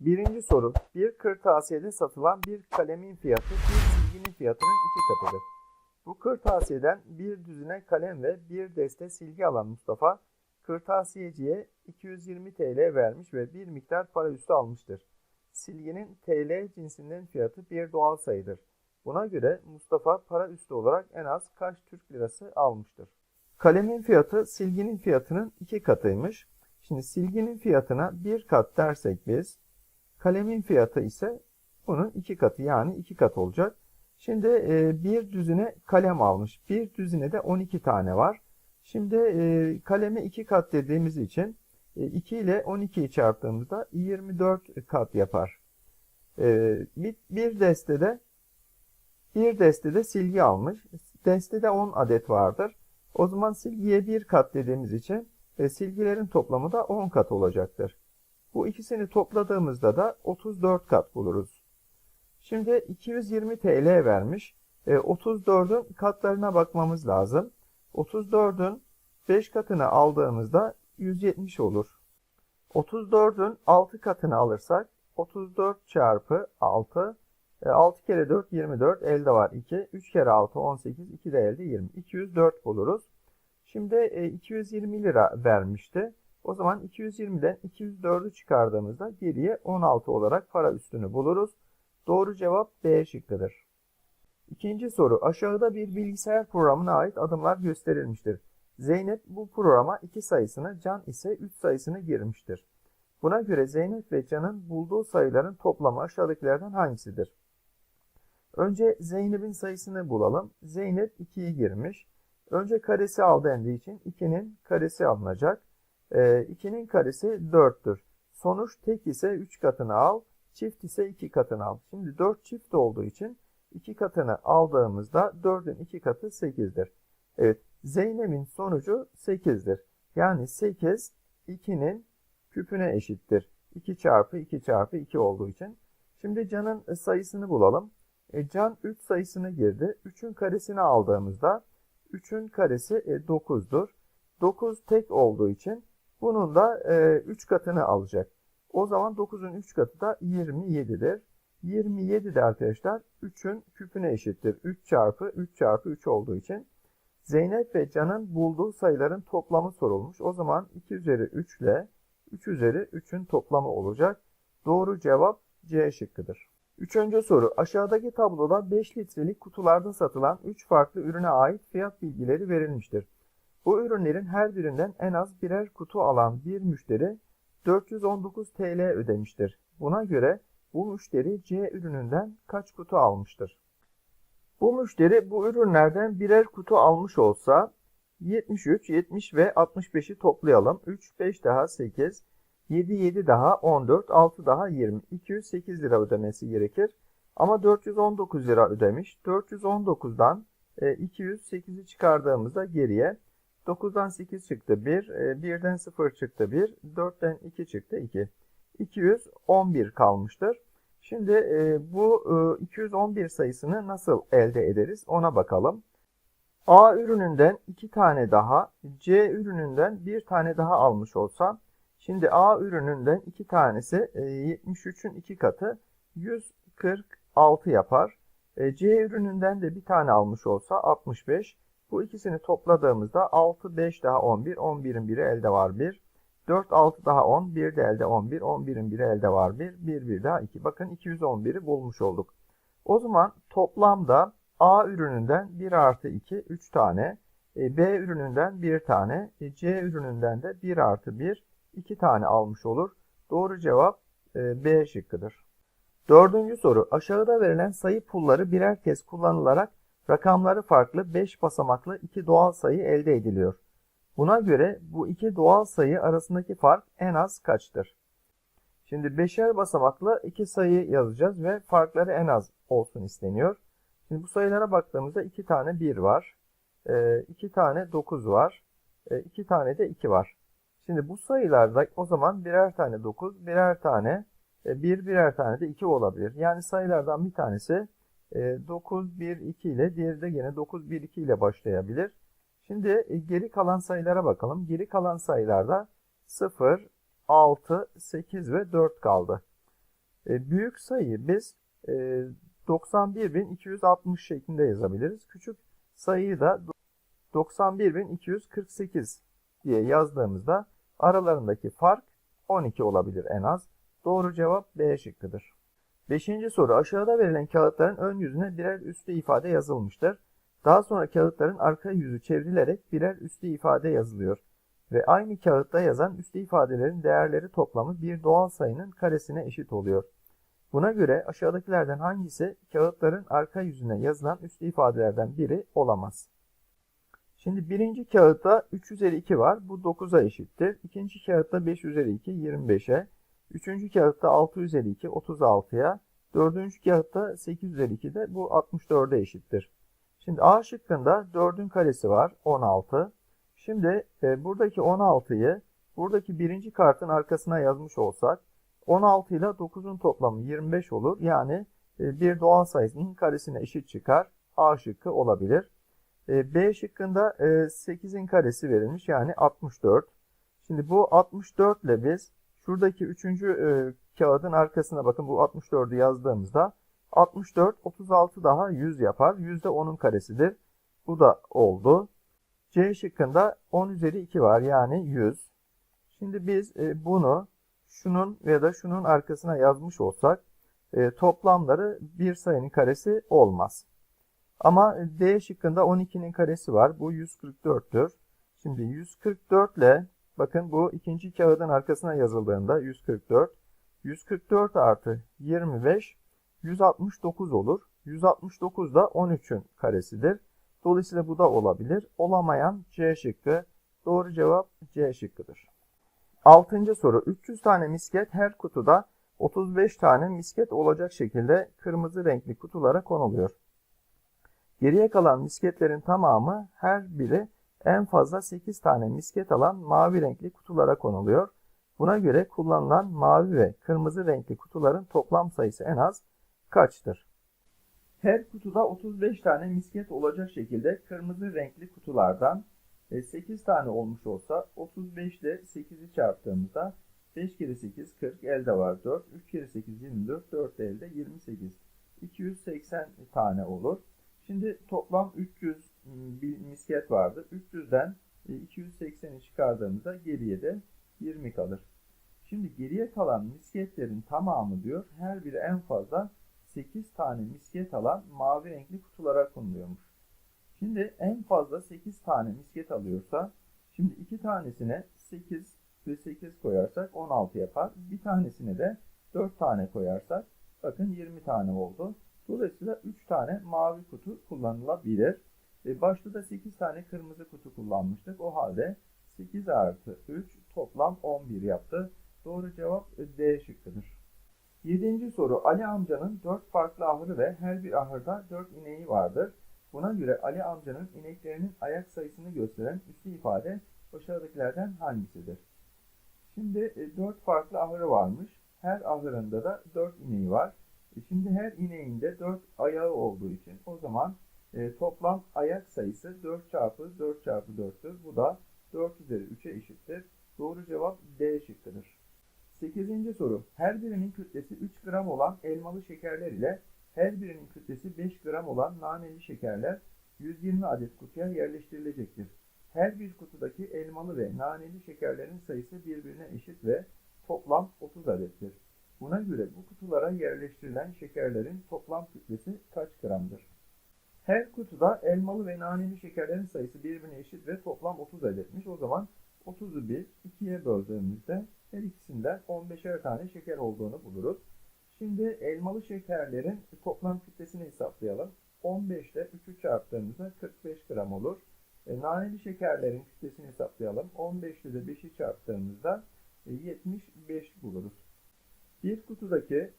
Birinci soru. Bir kırtasiyede satılan bir kalemin fiyatı bir silginin fiyatının iki katıdır. Bu kırtasiyeden bir düzine kalem ve bir deste silgi alan Mustafa, kırtasiyeciye 220 TL vermiş ve bir miktar para üstü almıştır. Silginin TL cinsinden fiyatı bir doğal sayıdır. Buna göre Mustafa para üstü olarak en az kaç Türk lirası almıştır? Kalemin fiyatı silginin fiyatının iki katıymış. Şimdi silginin fiyatına bir kat dersek biz, kalemin fiyatı ise bunun iki katı yani iki kat olacak. Şimdi e, bir düzine kalem almış. Bir düzine de 12 tane var. Şimdi e, kaleme iki kat dediğimiz için e, 2 ile 12'yi çarptığımızda 24 kat yapar. E, bir, bir destede bir destede silgi almış. Destede 10 adet vardır. O zaman silgiye bir kat dediğimiz için e, silgilerin toplamı da 10 kat olacaktır. Bu ikisini topladığımızda da 34 kat buluruz. Şimdi 220 TL vermiş. E, 34'ün katlarına bakmamız lazım. 34'ün 5 katını aldığımızda 170 olur. 34'ün 6 katını alırsak 34 çarpı 6 e, 6 kere 4 24 elde var 2. 3 kere 6 18 2 de elde 20. 204 buluruz. Şimdi e, 220 lira vermişti. O zaman 220'den 204'ü çıkardığımızda geriye 16 olarak para üstünü buluruz. Doğru cevap B şıkkıdır. İkinci soru. Aşağıda bir bilgisayar programına ait adımlar gösterilmiştir. Zeynep bu programa 2 sayısını, Can ise 3 sayısını girmiştir. Buna göre Zeynep ve Can'ın bulduğu sayıların toplamı aşağıdakilerden hangisidir? Önce Zeynep'in sayısını bulalım. Zeynep 2'yi girmiş. Önce karesi al dendiği için 2'nin karesi alınacak. Ee, 2'nin karesi 4'tür. Sonuç tek ise 3 katını al. Çift ise 2 katını al. Şimdi 4 çift olduğu için 2 katını aldığımızda 4'ün 2 katı 8'dir. Evet Zeynep'in sonucu 8'dir. Yani 8 2'nin küpüne eşittir. 2 çarpı 2 çarpı 2 olduğu için. Şimdi Can'ın sayısını bulalım. E, Can 3 sayısını girdi. 3'ün karesini aldığımızda 3'ün karesi e, 9'dur. 9 tek olduğu için bunun da e, 3 katını alacak. O zaman 9'un 3 katı da 27'dir. 27 de arkadaşlar 3'ün küpüne eşittir. 3 çarpı 3 çarpı 3 olduğu için Zeynep ve Can'ın bulduğu sayıların toplamı sorulmuş. O zaman 2 üzeri 3 ile 3 üzeri 3'ün toplamı olacak. Doğru cevap C şıkkıdır. Üçüncü soru. Aşağıdaki tabloda 5 litrelik kutularda satılan 3 farklı ürüne ait fiyat bilgileri verilmiştir. Bu ürünlerin her birinden en az birer kutu alan bir müşteri 419 TL ödemiştir. Buna göre bu müşteri C ürününden kaç kutu almıştır? Bu müşteri bu ürünlerden birer kutu almış olsa 73, 70 ve 65'i toplayalım. 3, 5 daha 8, 7, 7 daha 14, 6 daha 20. 208 lira ödemesi gerekir. Ama 419 lira ödemiş. 419'dan 208'i çıkardığımızda geriye 9'dan 8 çıktı 1, 1'den 0 çıktı 1, 4'ten 2 çıktı 2. 211 kalmıştır. Şimdi e, bu e, 211 sayısını nasıl elde ederiz ona bakalım. A ürününden 2 tane daha, C ürününden 1 tane daha almış olsam, şimdi A ürününden 2 tanesi e, 73'ün 2 katı 146 yapar. E, C ürününden de bir tane almış olsa 65. Bu ikisini topladığımızda 6, 5 daha 11, 11'in biri elde var 1. 4, 6 daha 10, 1 de elde 11, 11'in biri elde var 1, 1, 1 daha 2. Bakın 211'i bulmuş olduk. O zaman toplamda A ürününden 1 artı 2, 3 tane, e, B ürününden 1 tane, e, C ürününden de 1 artı 1, 2 tane almış olur. Doğru cevap e, B şıkkıdır. Dördüncü soru. Aşağıda verilen sayı pulları birer kez kullanılarak rakamları farklı 5 basamaklı iki doğal sayı elde ediliyor. Buna göre bu iki doğal sayı arasındaki fark en az kaçtır? Şimdi beşer basamaklı iki sayı yazacağız ve farkları en az olsun isteniyor. Şimdi bu sayılara baktığımızda iki tane 1 var, e, iki tane 9 var, e, iki tane de 2 var. Şimdi bu sayılarda o zaman birer tane 9, birer tane 1, birer tane de 2 olabilir. Yani sayılardan bir tanesi 9, 1, 2 ile diğeri de yine 9, 1, 2 ile başlayabilir. Şimdi e, geri kalan sayılara bakalım. Geri kalan sayılarda 0, 6, 8 ve 4 kaldı. E, büyük sayıyı biz e, 91.260 şeklinde yazabiliriz. Küçük sayıyı da 91.248 diye yazdığımızda aralarındaki fark 12 olabilir en az. Doğru cevap B şıkkıdır. Beşinci soru aşağıda verilen kağıtların ön yüzüne birer üslü ifade yazılmıştır. Daha sonra kağıtların arka yüzü çevrilerek birer üslü ifade yazılıyor. Ve aynı kağıtta yazan üslü ifadelerin değerleri toplamı bir doğal sayının karesine eşit oluyor. Buna göre aşağıdakilerden hangisi kağıtların arka yüzüne yazılan üslü ifadelerden biri olamaz? Şimdi birinci kağıtta 3 üzeri 2 var. Bu 9'a eşittir. İkinci kağıtta 5 üzeri 2 25'e. Üçüncü kağıtta 6 üzeri 2 36'ya. Dördüncü kağıtta 8 üzeri 2 de bu 64'e eşittir. Şimdi A şıkkında 4'ün karesi var 16. Şimdi e, buradaki 16'yı buradaki birinci kartın arkasına yazmış olsak 16 ile 9'un toplamı 25 olur. Yani e, bir doğal sayısının karesine eşit çıkar. A şıkkı olabilir. E, B şıkkında e, 8'in karesi verilmiş yani 64. Şimdi bu 64 ile biz şuradaki 3. E, kağıdın arkasına bakın bu 64'ü yazdığımızda 64 36 daha 100 yapar. 100 de 10'un karesidir. Bu da oldu. C şıkkında 10 üzeri 2 var yani 100. Şimdi biz e, bunu şunun ya da şunun arkasına yazmış olsak e, toplamları bir sayının karesi olmaz. Ama D şıkkında 12'nin karesi var. Bu 144'tür. Şimdi 144 ile bakın bu ikinci kağıdın arkasına yazıldığında 144. 144 artı 25 169 olur. 169 da 13'ün karesidir. Dolayısıyla bu da olabilir. Olamayan C şıkkı. Doğru cevap C şıkkıdır. Altıncı soru. 300 tane misket her kutuda 35 tane misket olacak şekilde kırmızı renkli kutulara konuluyor. Geriye kalan misketlerin tamamı her biri en fazla 8 tane misket alan mavi renkli kutulara konuluyor. Buna göre kullanılan mavi ve kırmızı renkli kutuların toplam sayısı en az kaçtır? Her kutuda 35 tane misket olacak şekilde kırmızı renkli kutulardan 8 tane olmuş olsa 35 ile 8'i çarptığımızda 5 kere 8 40 elde var 4. 3 kere 8 24 4 elde 28. 280 tane olur. Şimdi toplam 300 bir misket vardı. 300'den 280'i çıkardığımızda geriye de 20 kalır. Şimdi geriye kalan misketlerin tamamı diyor her biri en fazla 8 tane misket alan mavi renkli kutulara konuluyormuş. Şimdi en fazla 8 tane misket alıyorsa şimdi 2 tanesine 8 ve 8 koyarsak 16 yapar. Bir tanesine de 4 tane koyarsak bakın 20 tane oldu. Dolayısıyla 3 tane mavi kutu kullanılabilir. E başta da 8 tane kırmızı kutu kullanmıştık. O halde 8 artı 3 toplam 11 yaptı. Doğru cevap D şıkkıdır. Yedinci soru. Ali amcanın 4 farklı ahırı ve her bir ahırda 4 ineği vardır. Buna göre Ali amcanın ineklerinin ayak sayısını gösteren üslü ifade aşağıdakilerden hangisidir? Şimdi 4 farklı ahırı varmış. Her ahırında da 4 ineği var. E, şimdi her ineğinde 4 ayağı olduğu için o zaman e, toplam ayak sayısı 4 çarpı 4 çarpı 4'tür. Bu da 4 üzeri 3'e eşittir. Doğru cevap D şıkkıdır. 8. soru. Her birinin kütlesi 3 gram olan elmalı şekerler ile her birinin kütlesi 5 gram olan naneli şekerler 120 adet kutuya yerleştirilecektir. Her bir kutudaki elmalı ve naneli şekerlerin sayısı birbirine eşit ve toplam 30 adettir. Buna göre bu kutulara yerleştirilen şekerlerin toplam kütlesi kaç gramdır? Her kutuda elmalı ve naneli şekerlerin sayısı birbirine eşit ve toplam 30 adetmiş. O zaman 30'u bir 2'ye böldüğümüzde her ikisinden 15'er tane şeker olduğunu buluruz. Şimdi elmalı şekerlerin toplam kütlesini hesaplayalım. 15 ile 3'ü çarptığımızda 45 gram olur. E, naneli şekerlerin kütlesini hesaplayalım. 15 ile de 5'i çarptığımızda e, 75 buluruz. Bir kutudaki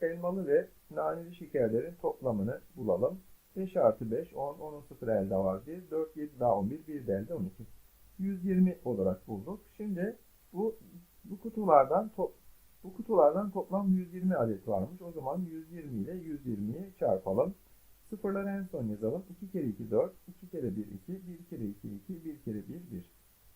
elmalı ve naneli şekerlerin toplamını bulalım. 5 artı 5, 10, 10'un 0 elde var 1, 4, 7 daha 11, 1 de elde 12. 120 olarak bulduk. Şimdi bu bu kutulardan to, bu kutulardan toplam 120 adet varmış. O zaman 120 ile 120'yi çarpalım. Sıfırları en son yazalım. 2 kere 2 4, 2 kere 1 2, 1 kere 2 2, 1 kere 1 1.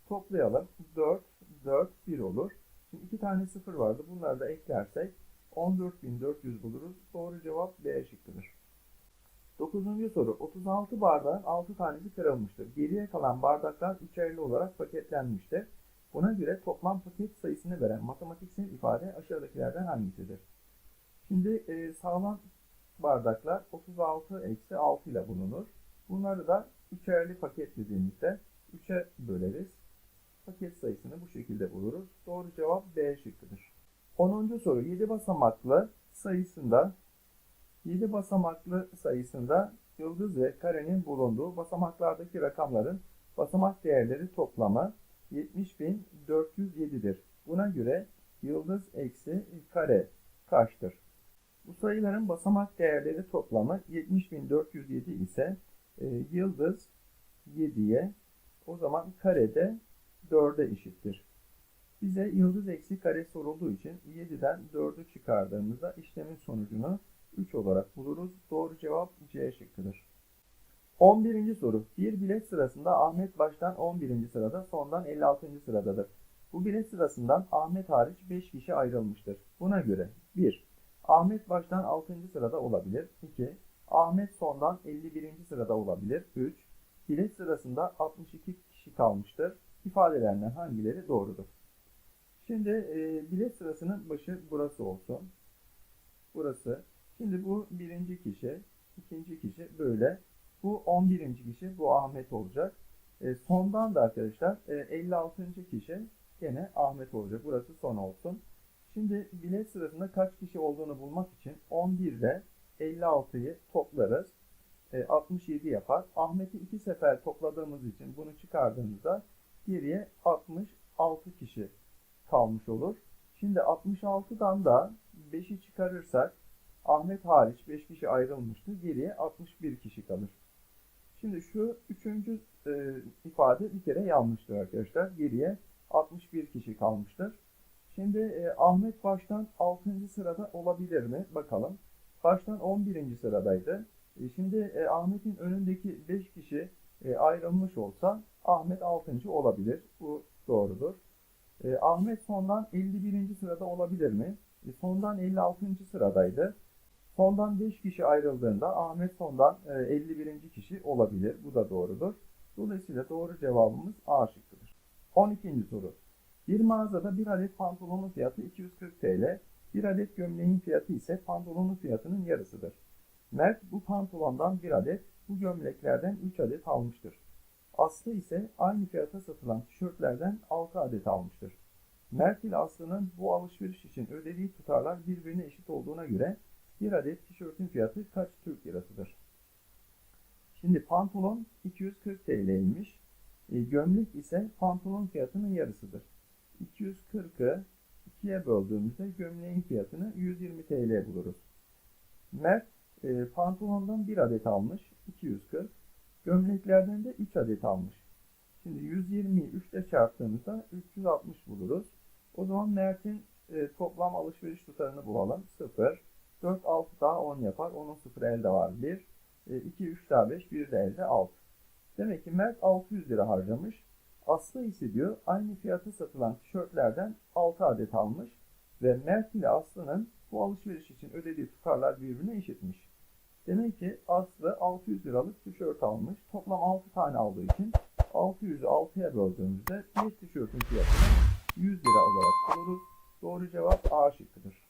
Toplayalım. 4, 4, 1 olur. Şimdi 2 tane sıfır vardı. Bunları da eklersek 14.400 buluruz. Doğru cevap B şıkkıdır. 9. soru. 36 bardağın 6 tanesi kırılmıştır. Geriye kalan bardaklar üçerli olarak paketlenmiştir. Buna göre toplam paket sayısını veren matematiksel ifade aşağıdakilerden hangisidir? Şimdi e, sağlam bardaklar 36 eksi 6 ile bulunur. Bunları da üçerli paket dediğimizde 3'e böleriz. Paket sayısını bu şekilde buluruz. Doğru cevap B şıkkıdır. 10. soru 7 basamaklı sayısında 7 basamaklı sayısında yıldız ve karenin bulunduğu basamaklardaki rakamların basamak değerleri toplamı 70.407'dir. Buna göre yıldız eksi kare kaçtır? Bu sayıların basamak değerleri toplamı 70.407 ise e, yıldız 7'ye o zaman karede 4'e eşittir. Bize yıldız eksi kare sorulduğu için 7'den 4'ü çıkardığımızda işlemin sonucunu 3 olarak buluruz. Doğru cevap C şıkkıdır. 11. soru. Bir bilet sırasında Ahmet baştan 11. sırada sondan 56. sıradadır. Bu bilet sırasından Ahmet hariç 5 kişi ayrılmıştır. Buna göre 1. Ahmet baştan 6. sırada olabilir. 2. Ahmet sondan 51. sırada olabilir. 3. Bilet sırasında 62 kişi kalmıştır. İfadelerinden hangileri doğrudur? Şimdi e, bilet sırasının başı burası olsun. Burası. Şimdi bu birinci kişi, ikinci kişi böyle. Bu 11. kişi, bu Ahmet olacak. E, sondan da arkadaşlar e, 56. kişi gene Ahmet olacak. Burası son olsun. Şimdi bilet sırasında kaç kişi olduğunu bulmak için 11 ile 56'yı toplarız. E, 67 yapar. Ahmet'i iki sefer topladığımız için bunu çıkardığımızda geriye 66 kişi kalmış olur. Şimdi 66'dan da 5'i çıkarırsak Ahmet hariç 5 kişi ayrılmıştı. Geriye 61 kişi kalır. Şimdi şu üçüncü e, ifade bir kere yanlıştır arkadaşlar. Geriye 61 kişi kalmıştır. Şimdi e, Ahmet baştan 6. sırada olabilir mi? Bakalım. Baştan 11. sıradaydı. E, şimdi e, Ahmet'in önündeki 5 kişi e, ayrılmış olsa Ahmet 6. olabilir. Bu doğrudur. E, Ahmet sondan 51. sırada olabilir mi? E, sondan 56. sıradaydı. Sondan 5 kişi ayrıldığında Ahmet sondan e, 51. kişi olabilir. Bu da doğrudur. Dolayısıyla doğru cevabımız A şıkkıdır. 12. soru. Bir mağazada bir adet pantolonun fiyatı 240 TL, bir adet gömleğin fiyatı ise pantolonun fiyatının yarısıdır. Mert bu pantolondan bir adet, bu gömleklerden 3 adet almıştır. Aslı ise aynı fiyata satılan tişörtlerden 6 adet almıştır. Mert ile Aslı'nın bu alışveriş için ödediği tutarlar birbirine eşit olduğuna göre bir adet tişörtün fiyatı kaç Türk lirasıdır? Şimdi pantolon 240 TL'ymiş. E, gömlek ise pantolon fiyatının yarısıdır. 240'ı 2'ye böldüğümüzde gömleğin fiyatını 120 TL buluruz. Mert e, pantolondan 1 adet almış 240. Gömleklerden de 3 adet almış. Şimdi 120'yi 3 ile çarptığımızda 360 buluruz. O zaman Mert'in e, toplam alışveriş tutarını bulalım. 0, 4, 6 daha 10 yapar. Onun 0 elde var 1. E, 2, 3 daha 5, 1 de elde 6. Demek ki Mert 600 lira harcamış. Aslı ise diyor aynı fiyata satılan tişörtlerden 6 adet almış ve Mert ile Aslı'nın bu alışveriş için ödediği tutarlar birbirine eşitmiş. Demek ki Aslı 600 liralık tişört almış. Toplam 6 tane aldığı için 600'ü 6'ya böldüğümüzde bir tişörtün fiyatını 100 lira olarak buluruz. Doğru cevap A şıkkıdır.